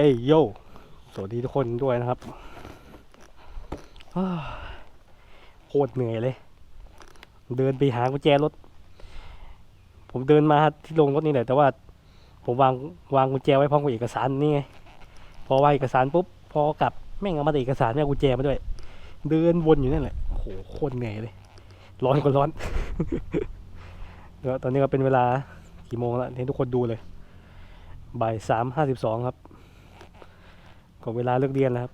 เอ้ยโย สวัสดีทุกคนด้วยนะครับโคตรเหนื่อยเลย เดินไปหากุญแจรถ ผมเดินมาที่ลงรถนี่แหละแต่ว่า ผมวางวางกุญแจไว้พร้อมกับเอกสารนี่ไง พอวางเอกสารปุ๊บ พอกลับแม่งเอามาแต่เอกสารไม่เอากุญแจมาด้วย เดินวนอยู่นั่นแหละ โอ้โห โคตรเหนื่อยเลย ร้อนก็ร้อนแล้วตอนนี้ก็เป็นเวลากี่โมงแล้วให้ทุกคนดูเลยบ่ายสามห้าสิบสองครับ ก็เวลาเลิกเรียนแล้วครับ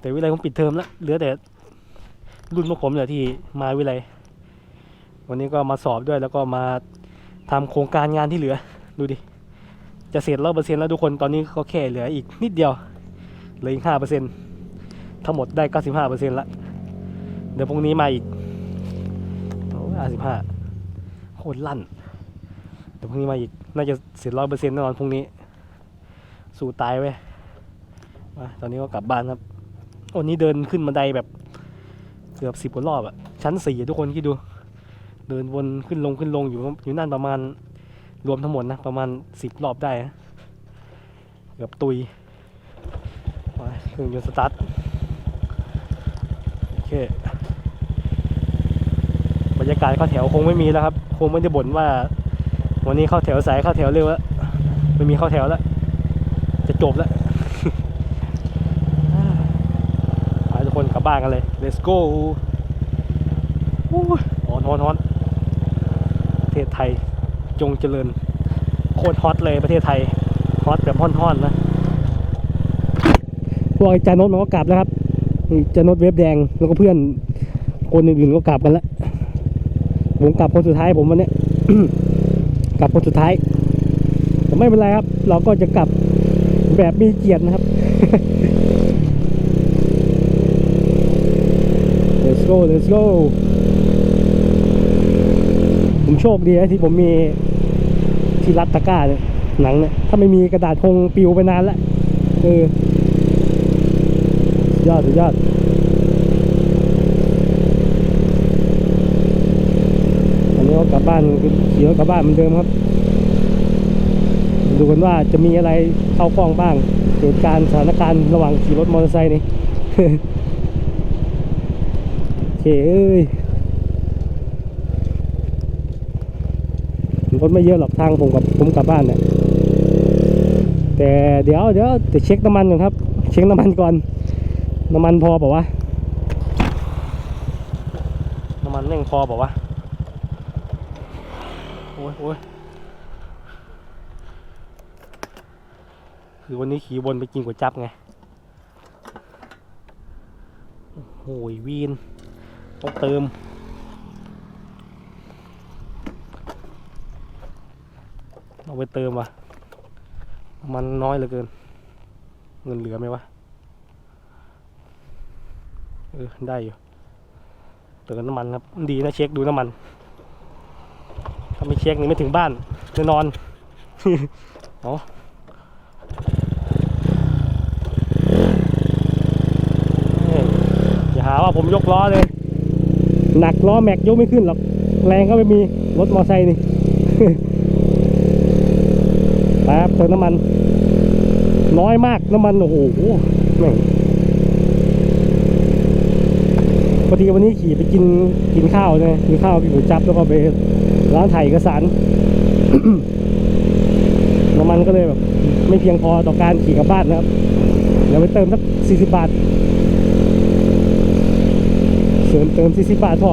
แต่วิไลผมปิดเทอมแล้วเหลือแต่รุ่นพวกผมเนี่ยที่มาวิไลวันนี้ก็มาสอบด้วยแล้วก็มาทำโครงการงานที่เหลือ ดูดิ จะเสร็จร้อยเปอร์เซ็นต์แล้วทุกคนตอนนี้ก็แค่เหลืออีกนิดเดียวเหลืออีกห้าเปอร์เซ็นต์ทั้งหมดได้เก้าสิบห้าเปอร์เซ็นต์ละเดี๋ยวพรุ่งนี้มาอีกโอ้ห้าสิบห้าโคตรลั่นเดี๋ยวพรุ่งนี้มาอีกน่าจะเสร็จร้อยเปอร์เซ็นต์แน่นอนพรุ่งนี้ สู้ตายไว้ มาตอนนี้ก็กลับบ้านครับวันนี้เดินขึ้นบันไดแบบเกือบสิบกว่ารอบอะชั้นสี่ทุกคนคิดดู เดินวนขึ้นลงขึ้นลงอยู่อยู่นั่นประมาณรวมทั้งหมดนะประมาณสิบรอบได้นะเกือบตุยไปเครื่องยนต์สตาร์ทโอเคบรรยากาศเข้าแถวคงไม่มีแล้วครับ คงไม่ได้บ่นว่า วันนี้เข้าแถวสายเข้าแถวเร็วแล้วไม่มีเข้าแถวแล้ว จะจบแล้ว ไปทุก คนกลับบ้านกันเลย let's go ฮอนฮอนฮอนประเทศไทยจงเจริญ โคตรฮอตเลยประเทศไทย ฮอตแบบฮอนๆนะ พวกไอจานนท์มันก็กลับแล้วครับจานนท์เว็บแดงแล้วก็เพื่อนคนอื่นๆก็กลับกันแล้วผมกลับคนสุดท้ายผมวันนี้กลับคนสุดท้ายแต่ไม่เป็นไรครับ เราก็จะกลับแบบมีเกียรตินะครับ let's go let's go ผมโชคดีนะที่ผมมีที่รัดตะกร้าเนี่ยหนังเนี่ยถ้าไม่มีกระดาษคงปิวไปนานแล้วเออยอดสุดยอดอันนี้ก็กลับบ้านเขี่รถกลับบ้านเหมือนเดิมครับ ดูกันว่าจะมีอะไรเข้ากล้องบ้างเหตุการณ์สถานการณ์ระหว่างขี่รถมอเตอร์ไซค์นี่ เคเอ้ยรถไม่เยอะหรอกทางผมกับผมกลับบ้านเนี่ยแต่เดี๋ยวเดี๋ยวจะเช็คน้ำมันก่อนครับ เช็คน้ำมันก่อน น้ำมันพอเปล่าวะน้ำมันแม่งพอเปล่าวะโอ้ยโอ้ยคือวันนี้ขี่วนไปกินก๋วยจับไงโอ้ยวีน ต้องเติม เอาไปเติมว่ะมันน้อยเหลือเกิน เงินเหลือไหมวะ เออ ได้อยู่ เติมน้ำมันครับ ดีนะเช็คดูน้ำมัน ถ้าไม่เช็คนี่ไม่ถึงบ้านแน่นอนอ๋อเอ้ยอย่าหาว่าผมยกล้อเลย หนักล้อแม็กยกไม่ขึ้นหรอก แรงก็ไม่มีรถมอไซค์นี่แป๊บเติมน้ำมัน น้อยมากน้ำมันโอ้โหแม่งพอดีวันนี้ขี่ไปกินกินข้าวเนี่ยกินข้าวกินก๋วยจั๊บแล้วก็ไปร้านถ่ายเอกสารน้ำมันก็เลยแบบ ไม่เพียงพอต่อการขี่กลับบ้านนะครับเดี๋ยวไปเติมสักสี่สิบบาท เสริมเติมสี่สิบบาทพอ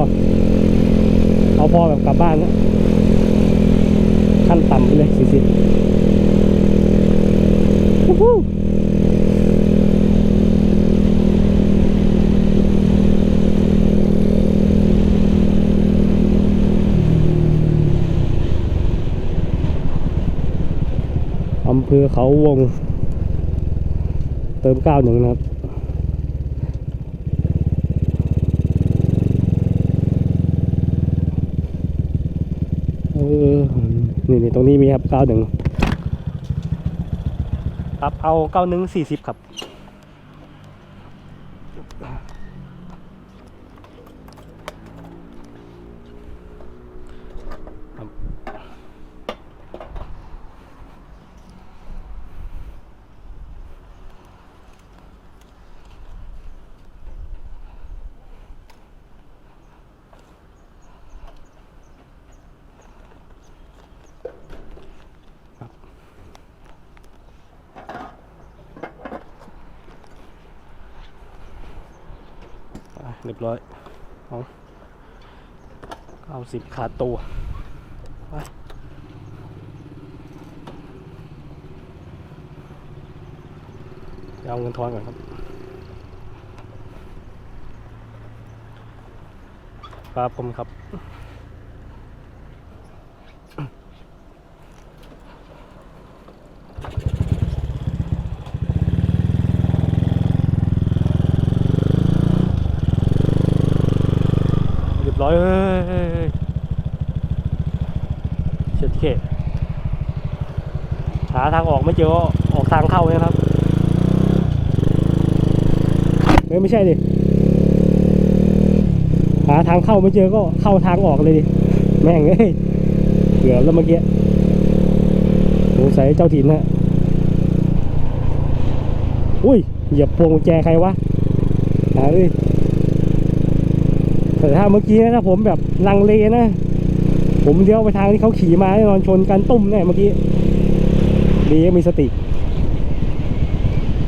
เอาพอแบบกลับบ้านนะขั้นต่ำไปเลยสี่สิบอำเภอเขาวง เติมเก้าหนึ่งนะครับ เออ นี่นี่ตรงนี้มีครับเก้าหนึ่งครับเอาเก้าหนึ่งสี่สิบครับ เรียบร้อยเอาเก้า สิบขาดตัวไปเอาเงินทอนก่อนครับครับผมครับ เรียบร้อยเฮ้ยเฮ้ยเฮ้ยเช็ดเคหา ทางออกไม่เจอออกทางเข้านะครับเฮ้ยไม่ใช่ดิหาทางเข้าไม่เจอก็เข้าทางออกเลยดิแม่งเอ้ยเกือบแล้วเมื่อกี้สงสัยเจ้าถิ่นนะอุ้ยเหยียบพวงกุญแจใครวะหาเลยแต่ถ้าเมื่อกี้นะถ้าผมแบบลังเลนะ ผมเลี้ยวไปทางที่เขาขี่มาแน่นอนชนกันตุ้มแน่เมื่อกี้ ดีก็มีสติ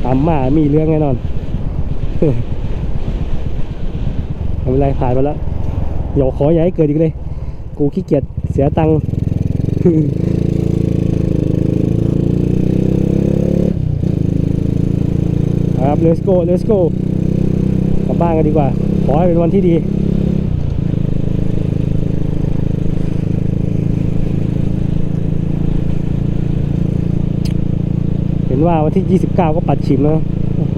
ตามมามีเรื่องแน่นอนไม่เป็นไรผ่านไปแล้วอย่าขออย่าให้เกิดอีกเลย กูขี้เกียจเสียตังค์ครับ let's go let's go กลับบ้านกันดีกว่า ขอให้เป็นวันที่ดี เห็น ว่าวันที่ 29 ก็ปัดชิมแล้วโอ้โห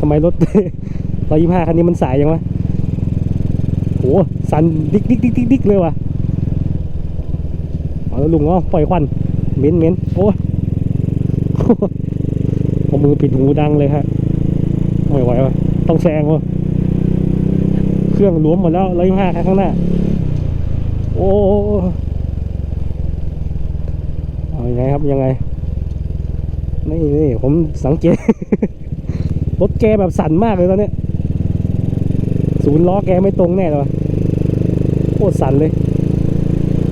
ทำไมรถ 125 คันนี้มันสายยังวะโหสันดิกดิกดิกดิกดิกเลยว่ะเอาแล้วลุงเนาะปล่อยควันเม็นเม็นโอ้ยเอามือปิดหูดังเลยฮะไม่ไหววะต้องแซงวะเครื่องหลวมหมดแล้วร้อยห้าข้างหน้า โอ้ย ไงครับยังไงนี่นี่ผมสังเกต รถแกแบบสั่นมากเลยตอนนี้ศูนย์ล้อแกไม่ตรงแน่เลยโคตรสั่นเลย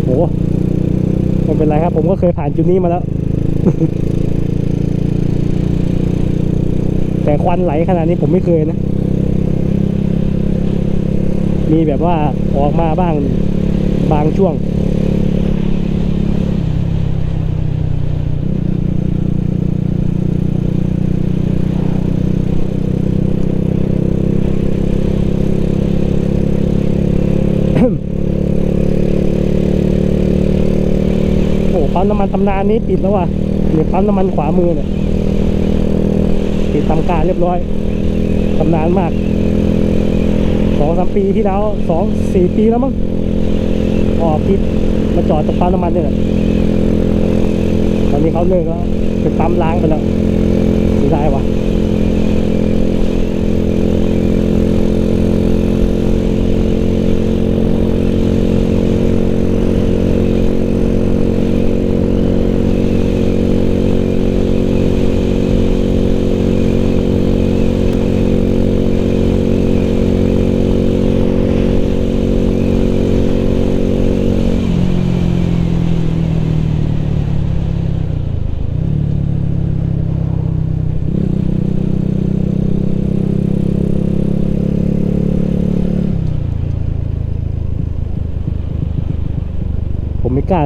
โหไม่เป็นไรครับ ผมก็เคยผ่านจุดนี้มาแล้ว แต่ควันไหลขนาดนี้ผมไม่เคยนะ มีแบบว่าออกมาบ้างบางช่วง โอ้ ปั๊มน้ำมันตำนานนี้ปิดแล้วว่ะเนี่ยปั๊มน้ำมันขวามือเนี่ยปิดทำการเรียบร้อยตำนานมากสองสามปีที่แล้วสองสี่ปีแล้วมั้งออกทิดมาจอดตรงปั๊มน้ำมันเนี่ยตอนนี้เขาเลิกแล้วเป็นปั๊มล้างไปแล้วเสียดายว่ะ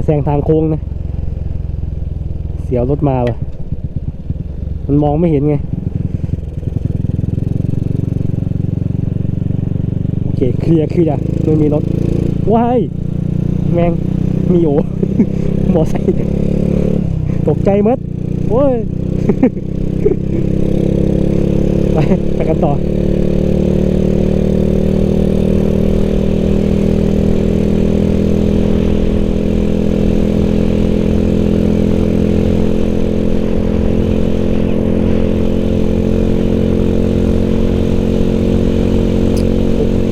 แซงทางโค้งนะ เสียวรถมาว่ะมันมองไม่เห็นไง โอเค เคลียร์คลียร์ไม่มีรถว้ายแมงมีโอมอไซค์ตกใจหมดโอ้ย ไปไปกันต่อ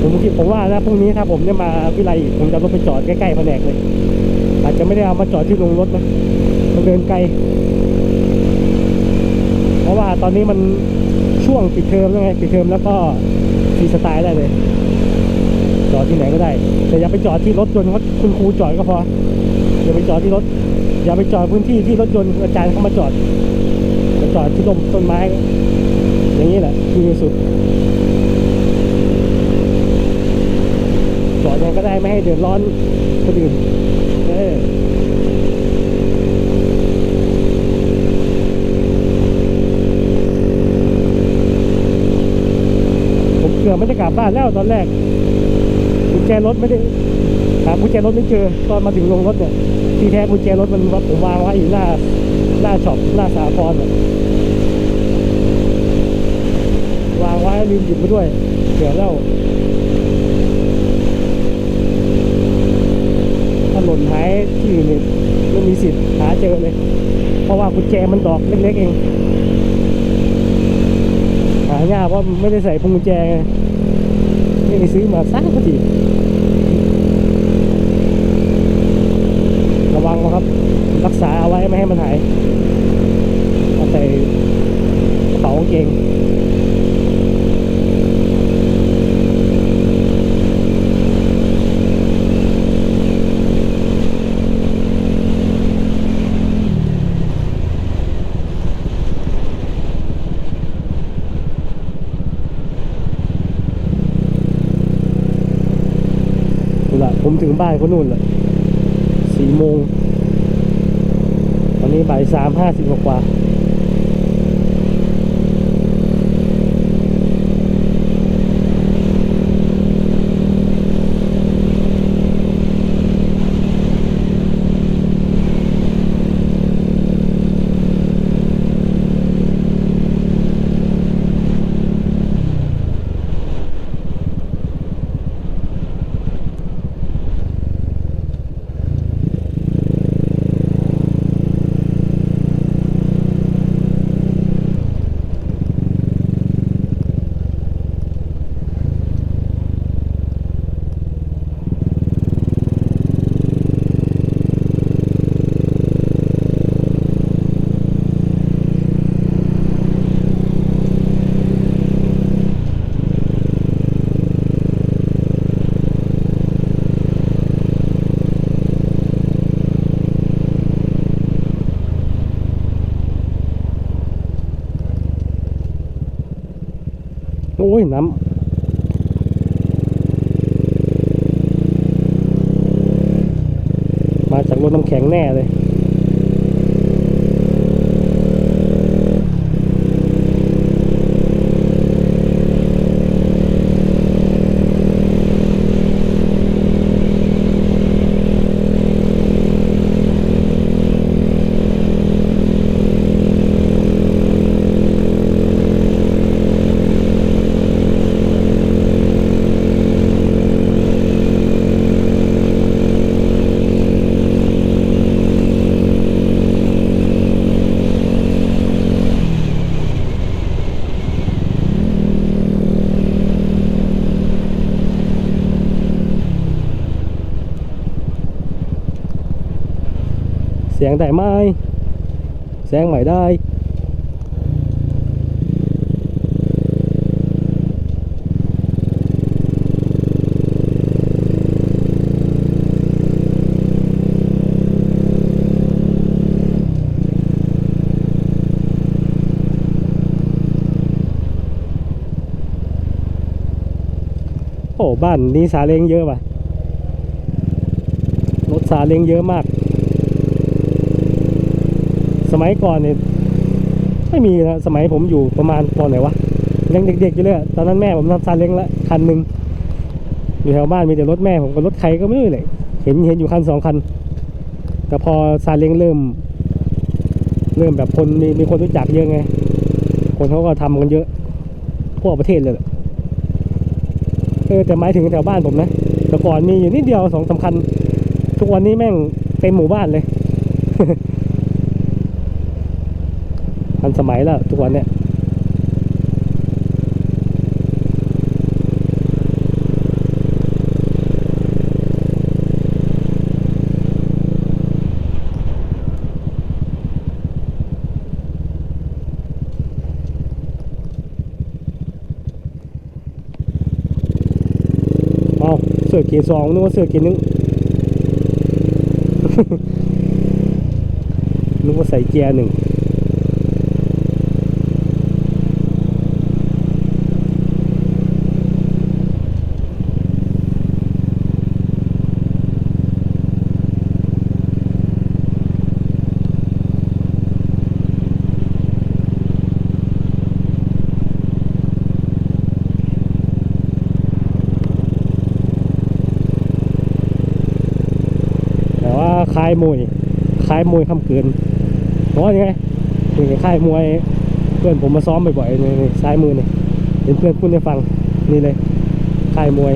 ผมคิดผมว่านะ พรุ่งนี้ถ้าผมจะมาวิไลผมจะเอารถไปจอดใกล้ๆแผนกเลย อาจจะไม่ได้เอามาจอดที่โรงรถนะมันเดินไกล เพราะว่าตอนนี้มันช่วงปิดเทอมแล้วไงปิดเทอมแล้วก็ฟรีสไตล์ได้เลย จอดที่ไหนก็ได้ แต่อย่าไปจอดที่รถยนต์เขาคุณครูจอดก็พออย่าไปจอดที่รถ อย่าไปจอดพื้นที่ที่รถยนต์อาจารย์เข้ามาจอดไปจอดที่ร่มต้นไม้เดี๋ยวดีที่สุดจอดยังไงก็ ได้ไม่ให้เดือดร้อนคนอื่นเออผมเกือบไม่ได้กลับบ้านแล้วตอนแรกกุญแจรถไม่ได้หากุญแจรถไม่เจอตอนมาถึงลงรถเนี่ยที่แท้กุญแจรถมันวาผมวางไว้อยู่หน้าหน้าช็อปหน้าสากรวางไว้ลืมหยิบมาด้วยเดี๋ยแล้วถ้าหล่นหายที่อื่นเนี่ยไม่มีสิทธิ์หาเจอเลย เพราะว่ากุญแจมันดอกเล็กๆเอง หายากเพราะไม่ได้ใส่พวงกุญแจไงไม่ได้ซื้อมาสักที ระวังนะครับ รักษาเอาไว้ไม่ให้มันหายเอาใส่กระเป๋ากางเกงนี่แหละผมถึง บ้านเขานู่นแหละสี่โมง ตอนนี้บ่ายสามห้าสิบกว่า อ้ยน้ำมาจากรถน้ำแข็งแน่เลย เสียงได้ไหมแสงใหม่ได้โอ้บ้านนี้ซาเล้งเยอะป่ะรถซาเล้งเยอะมาก สมัยก่อนเนี่ยไม่มีนะสมัยผมอยู่ประมาณตอนไหนวะยังเด็กๆอยู่เลยตอนนั้นแม่ผมทำซาเล้งละคันหนึ่งอยู่แถวบ้านมีแต่รถแม่ผมกับรถใครก็ไม่รู้เลยเห็นเห็นอยู่คันสองคัน แต่พอซาเล้งเริ่ม เริ่มแบบคนมีมีคนรู้จักเยอะไง คนเขาก็ทำกันเยอะทั่วประเทศเลยแหละเออแต่หมายถึงแถวบ้านผมนะแต่ก่อนมีอยู่นิดเดียวสองสามคันทุกวันนี้แม่งเต็มหมู่บ้านเลย สมัยแล้วทุกวันเนี่ยเอเสือเกียร์สองนึกว่าเสือเกียร์หนึ่งนึกว่าใส่เกียร์หนึ่ง มวยค่ายมวยคำเกินเพราะยังไงนี่ค่ายมวยเพื่อนผมมาซ้อมบ่อยๆนี่นี่ซ้ายมือนี่เป็นเพื่อนพูดให้ฟังนี่เลยค่ายมวย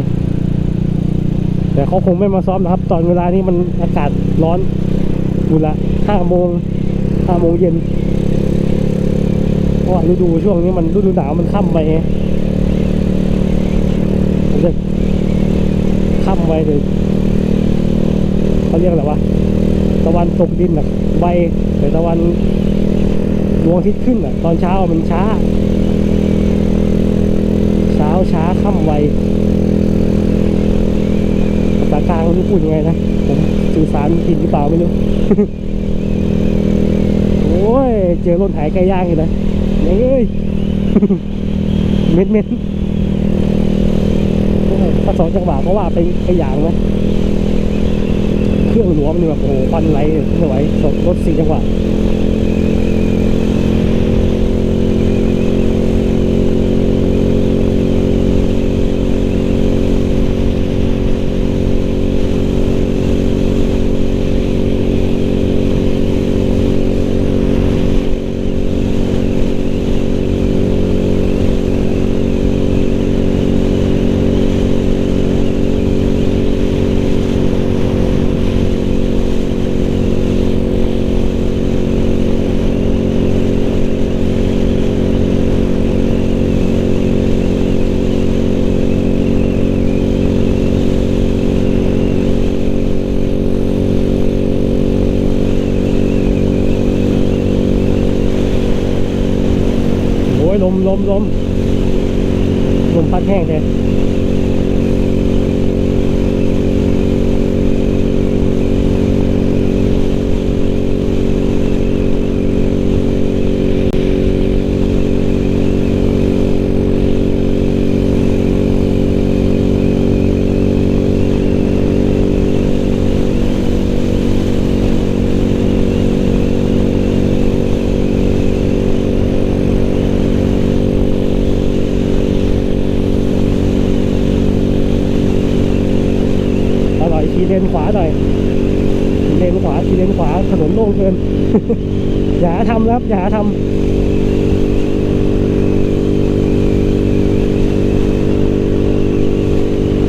แต่เขาคงไม่มาซ้อมนะครับ ตอนเวลานี้มันอากาศร้อนดูละห้าโมงห้าโมงเย็นเพราะว่าฤดูช่วงนี้มันฤดูหนาวมันค่ำไปมันจะค่ำไปเลยเขาเรียกอะไรวะ ตะวันตกดินอะใบแต่ตะวันดวงอาทิตย์ขึ้นอะ ตอนเช้ามันช้า เช้าช้าค่ำไวภาษากลางไม่รู้พูดยังไงนะผมสื่อสารผิดหรือเปล่าไม่รู้โอ้ยเจอรถไถไก่ย่างอยู่นะเอ้ยเม็ดเม็ดถ้าสองจังหวะเพราะว่าไปไปอย่างนะ เครื่องหลวมนี่แบบโอ้โหควันไหลไม่ไหวสดรถสี่จังหวะ ลมลมลมลมพัดแห้งเลยอร่อยขี่เลนขวาหน่อยขี่เลนขวาขี่เลนขวาถนนโล่ งเกิน อย่าทำครับ อย่าทำ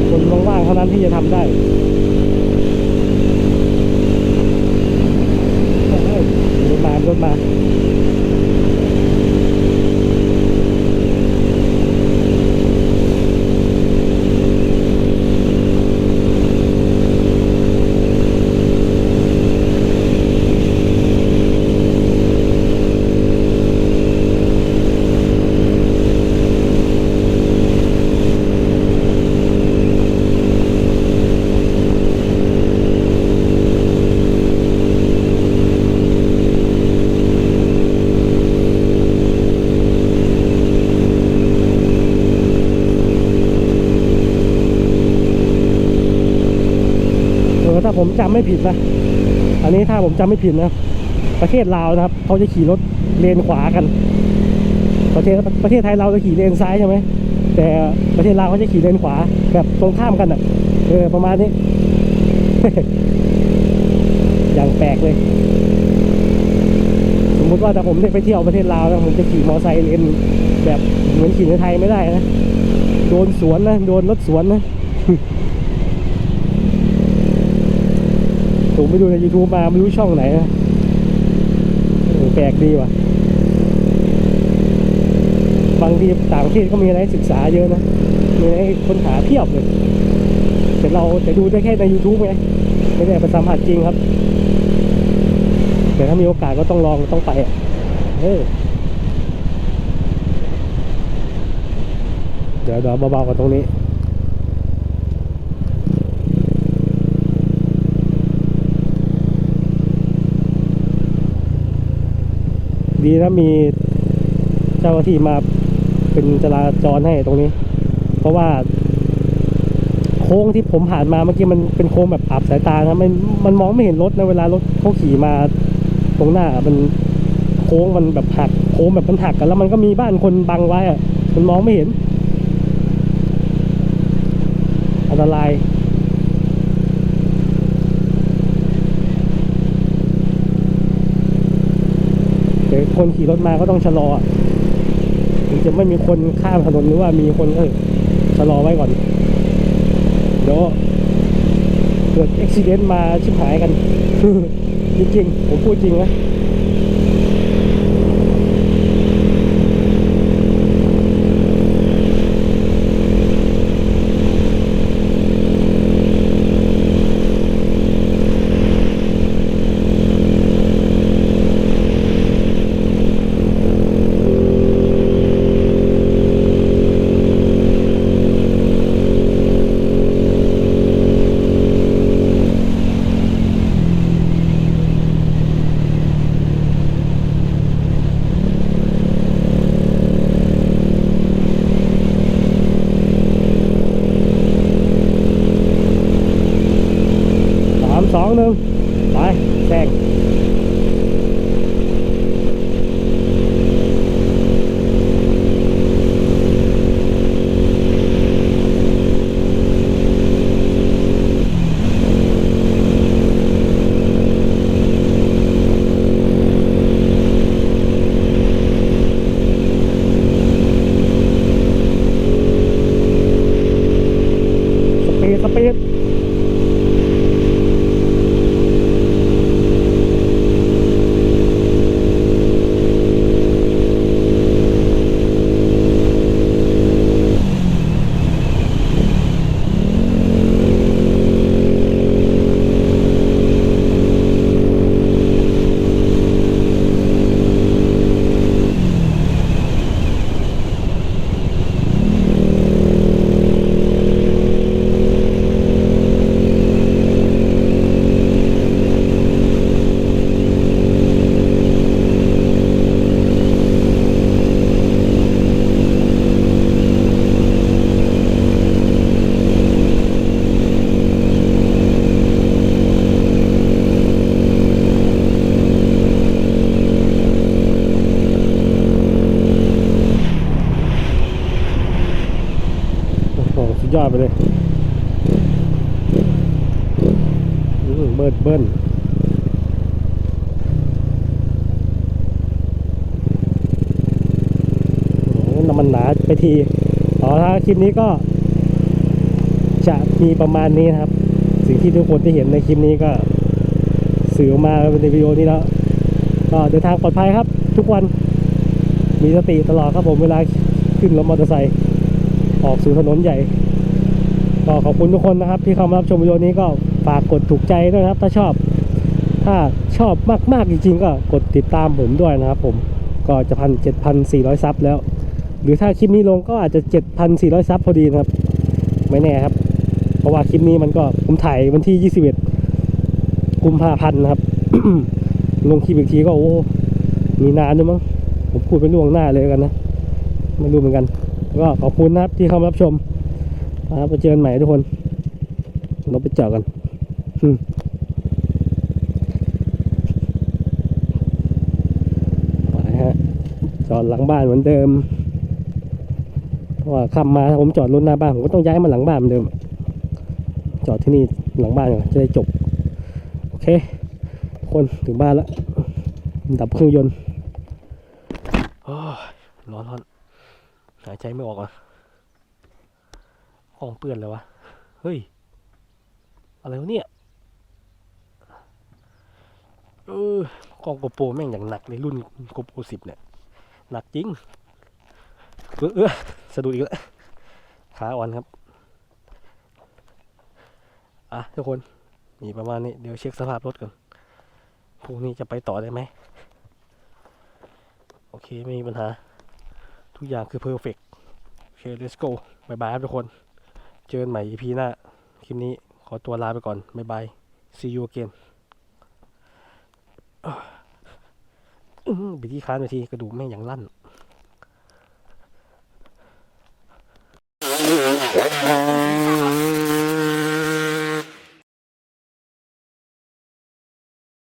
คนว่างๆเท่านั้นที่จะทำได้เฮ้ยรถมารถมา เออถ้า ผมจำไม่ผิดนะ อันนี้ถ้าผมจำไม่ผิดนะ ประเทศลาวนะครับเขาจะขี่รถเลนขวากัน ประเทศประเทศไทยเราจะขี่เลนซ้ายใช่ไหมแต่ประเทศลาวเขาจะขี่เลนขวาแบบตรงข้ามกันอะเออประมาณนี้ อย่างแปลกเลย สมมติว่าถ้าผมได้ไปเที่ยวประเทศลาวนะผมจะขี่มอเตอร์ไซค์เลนแบบเหมือนขี่ในไทยไม่ได้นะ โดนสวนนะ โดนรถสวนนะ ผมไปดูใน YouTube มาไม่รู้ช่องไหนนะเออแปลกดีว่ะ บางทีต่างประเทศก็มีอะไรศึกษาเยอะนะ มีอะไรค้นหาเพียบเลย แต่เราจะดูได้แค่ใน YouTube ไงไม่ได้ไปสัมผัสจริงครับ แต่ถ้ามีโอกาสก็ต้องลองต้องไปเออเดี๋ยวเดี๋ยวเบาๆกันตรงนี้ ดีนะมีเจ้าหน้าที่มาเป็นจราจรให้ตรงนี้ เพราะว่า โค้งที่ผมผ่านมาเมื่อกี้มันเป็นโค้งแบบอับสายตานะมันมันมองไม่เห็นรถในเวลารถเขาขี่มาตรงหน้ามันโค้งมันแบบหักโค้งแบบมันหักกันแล้วมันก็มีบ้านคนบังไว้อะมันมองไม่เห็นอันตราย ยว คนขี่รถมาก็ต้องชะลอถึงจะไม่มีคนข้ามถนนหรือว่ามีคนก็ชะลอไว้ก่อนเดี๋ยวเกิดอุบิเหตุมาชิบหายกันจริงๆผมพูดจริงนะ อ้โหสุดไปเลยเบิร์ดเบิ้ลน้ำมันหนาไปทีอ๋อถ้าคลิปนี้ก็ จะมีประมาณนี้นะครับ สิ่งที่ทุกคนที่เห็นในคลิปนี้ก็สื่อออกมาเป็นในวิดีโอนี้แล้ว ก็เดินทางปลอดภัยครับ ทุกวันมีสติตลอดครับผมเวลาขึ้นรถมอเตอร์ไซค์ออกสู่ถนนใหญ่ ก็ขอบคุณทุกคนนะครับที่เข้ามารับชมวิดีโอนี้ก็ฝากกดถูกใจด้วยนะครับ ถ้าชอบ ถ้าชอบมากๆจริงๆ ก็กดติดตามผมด้วยนะครับผมก็จะพันเจ็ดพันสี่ร้อยซับแล้ว หรือถ้าคลิปนี้ลงก็อาจจะเจ็ดพันสี่ร้อยซับพอดีนะครับ ไม่แน่ครับ เพราะว่าคลิปนี้มันก็ผมถ่ายวันที่ยี่สิบเอ็ดกุมภาพันธ์นะครับ ลงคลิปอีกทีก็โอ้มีนานด้วยมั้งผมพูดเป็นล่วงหน้าเลยกันนะ ไม่รู้เหมือนกัน ก็ขอบคุณนะครับที่เข้ามารับชม ครับไปเจอกันใหม่ทุกคน เราไปเจอกันไปฮะ จอดหลังบ้านเหมือนเดิม เพราะว่าขับมาผมจอดรถหน้าบ้าน ผมก็ต้องย้ายมาหลังบ้านเหมือนเดิม จอดที่นี่หลังบ้านก่อนจะได้จบ โอเคทุกคนถึงบ้านแล้ว ดับเครื่องยนต์ร้อนร้อนหายใจไม่ออกอะ ห้องเปื้อนเลยวะ เฮ้ย อะไรวะเนี่ย เออกองโกโปรแม่งอย่างหนักเลยรุ่นโกโปรสิบเนี่ย หนักจริง เออเออสะดุดอีกแล้ว ขาอ่อนครับ อะทุกคน มีประมาณนี้ เดี๋ยวเช็คสภาพรถก่อน พรุ่งนี้จะไปต่อได้ไหม โอเค ไม่มีปัญหา ทุกอย่างคือเพอร์เฟกโอเค let's go บายบายครับทุกคน เจอกันใหม่ EP หน้า คลิปนี้ขอตัวลาไปก่อนบายบาย see you again บิที่ค้านไปทีกระดูกแม่งอย่างลั่น